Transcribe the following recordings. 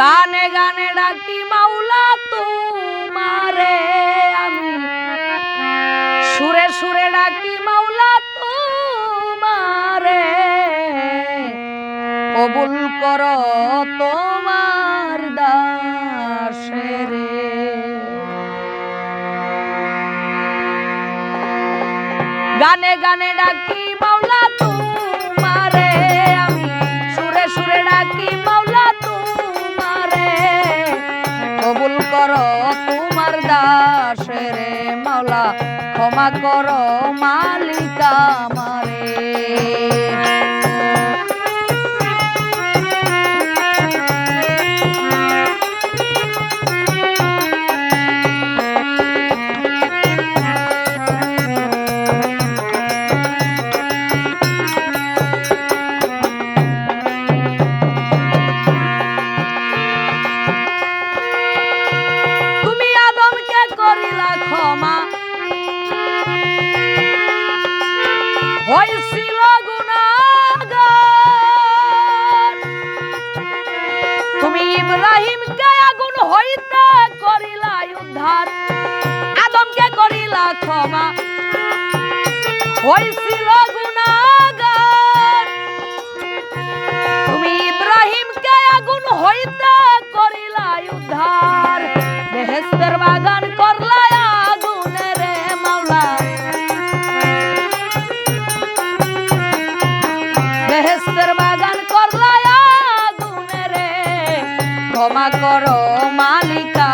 গানে গানে ডাকি, মাওলা তোমারে আমি। সুরে সুরে ডাকি, মাওলা তোমারে। কবুল কর তোমার দাসেরে। গানে গানে ডাকি, মাওলা দাসেরে মাওলা ক্ষমা করো মালিকা আমারে। হয়েছিল গুণাগার। তুমি ইব্রাহিমকে আগুন হইতে করিলা উদ্ধার আদমকে করিলা ক্ষমা। হয়েছিল ক্ষমা করো মালিকা।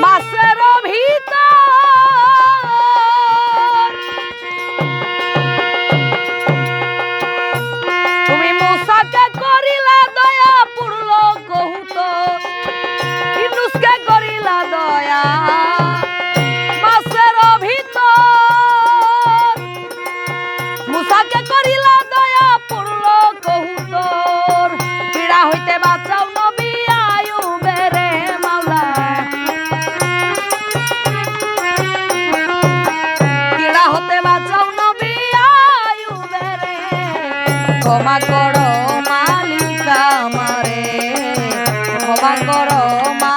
¡Más cerobjita! ক্ষমা করো মালিকা আমারে। ক্ষমা করো মালিকা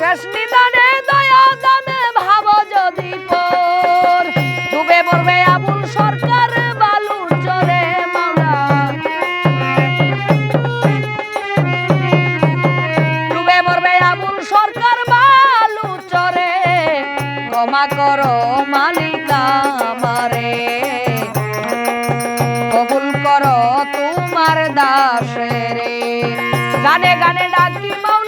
শেষ নিদানে দয়া দামে ভাব যদি পর ডুবে পড়বে আবুল সরকার বালু চরে মাওলা ডুবে মরবে আবুল সরকার বালু চরে। ক্ষমা করো মালিকা আমারে। কবুল করো তোমার দাসেরে। গানে গানে ডাকি মাওলা